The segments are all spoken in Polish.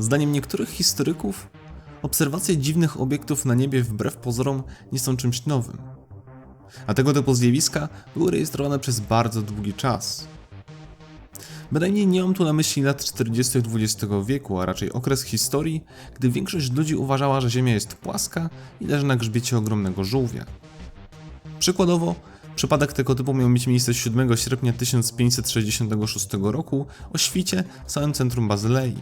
Zdaniem niektórych historyków, obserwacje dziwnych obiektów na niebie wbrew pozorom nie są czymś nowym. A tego typu zjawiska były rejestrowane przez bardzo długi czas. Bynajmniej nie mam tu na myśli lat 40. XX wieku, a raczej okres historii, gdy większość ludzi uważała, że Ziemia jest płaska i leży na grzbiecie ogromnego żółwia. Przykładowo, przypadek tego typu miał mieć miejsce 7 sierpnia 1566 roku o świcie w samym centrum Bazylei.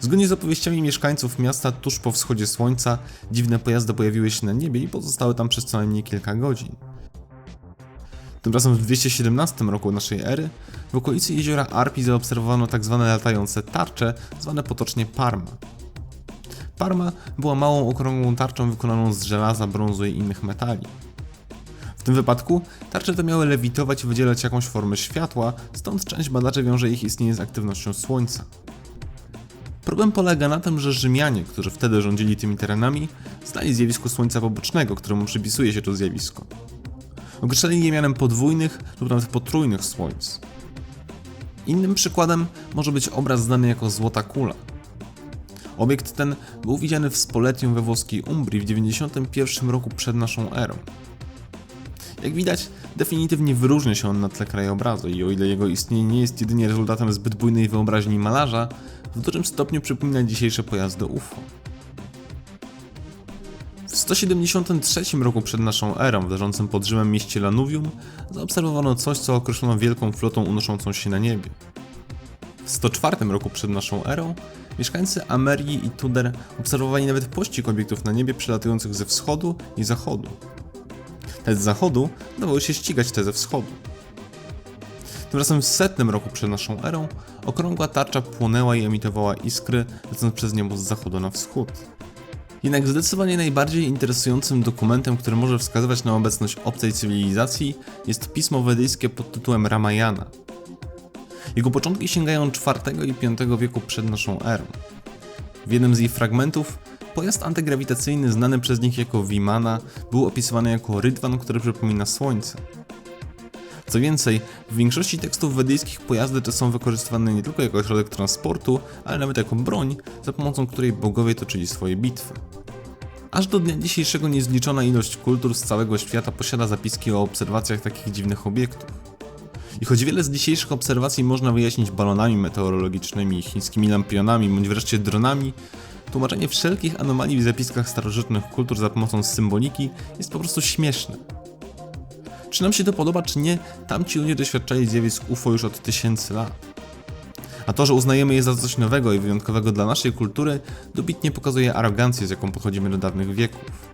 Zgodnie z opowieściami mieszkańców miasta, tuż po wschodzie słońca, dziwne pojazdy pojawiły się na niebie i pozostały tam przez co najmniej kilka godzin. Tymczasem w 217 roku naszej ery w okolicy jeziora Arpi zaobserwowano tzw. latające tarcze, zwane potocznie Parma. Parma była małą okrągłą tarczą wykonaną z żelaza, brązu i innych metali. W tym wypadku tarcze te miały lewitować i wydzielać jakąś formę światła, stąd część badaczy wiąże ich istnienie z aktywnością Słońca. Problem polega na tym, że Rzymianie, którzy wtedy rządzili tymi terenami, znali zjawisko Słońca pobocznego, któremu przypisuje się to zjawisko. Określali je mianem podwójnych lub nawet potrójnych słońc. Innym przykładem może być obraz znany jako Złota Kula. Obiekt ten był widziany w Spoletium we włoskiej Umbrii w 91 roku przed naszą erą. Jak widać, definitywnie wyróżnia się on na tle krajobrazu i o ile jego istnienie nie jest jedynie rezultatem zbyt bujnej wyobraźni malarza, w dużym stopniu przypomina dzisiejsze pojazdy UFO. W 173 roku przed naszą erą w leżącym pod Rzymem mieście Lanuvium zaobserwowano coś, co określono wielką flotą unoszącą się na niebie. W 104 roku przed naszą erą mieszkańcy Amerii i Tuder obserwowali nawet pościg obiektów na niebie przelatujących ze wschodu i zachodu. Te z zachodu dawały się ścigać te ze wschodu. Tymczasem w setnym roku przed naszą erą okrągła tarcza płonęła i emitowała iskry, lecąc przez niebo z zachodu na wschód. Jednak zdecydowanie najbardziej interesującym dokumentem, który może wskazywać na obecność obcej cywilizacji, jest pismo wedyjskie pod tytułem Ramayana. Jego początki sięgają IV i V wieku przed naszą erą. W jednym z jej fragmentów pojazd antygrawitacyjny znany przez nich jako Vimana był opisywany jako rydwan, który przypomina Słońce. Co więcej, w większości tekstów wedyjskich pojazdy te są wykorzystywane nie tylko jako środek transportu, ale nawet jako broń, za pomocą której bogowie toczyli swoje bitwy. Aż do dnia dzisiejszego niezliczona ilość kultur z całego świata posiada zapiski o obserwacjach takich dziwnych obiektów. I choć wiele z dzisiejszych obserwacji można wyjaśnić balonami meteorologicznymi, chińskimi lampionami bądź wreszcie dronami, tłumaczenie wszelkich anomalii w zapiskach starożytnych kultur za pomocą symboliki jest po prostu śmieszne. Czy nam się to podoba, czy nie, tamci ludzie doświadczali zjawisk UFO już od tysięcy lat. A to, że uznajemy je za coś nowego i wyjątkowego dla naszej kultury, dobitnie pokazuje arogancję, z jaką podchodzimy do dawnych wieków.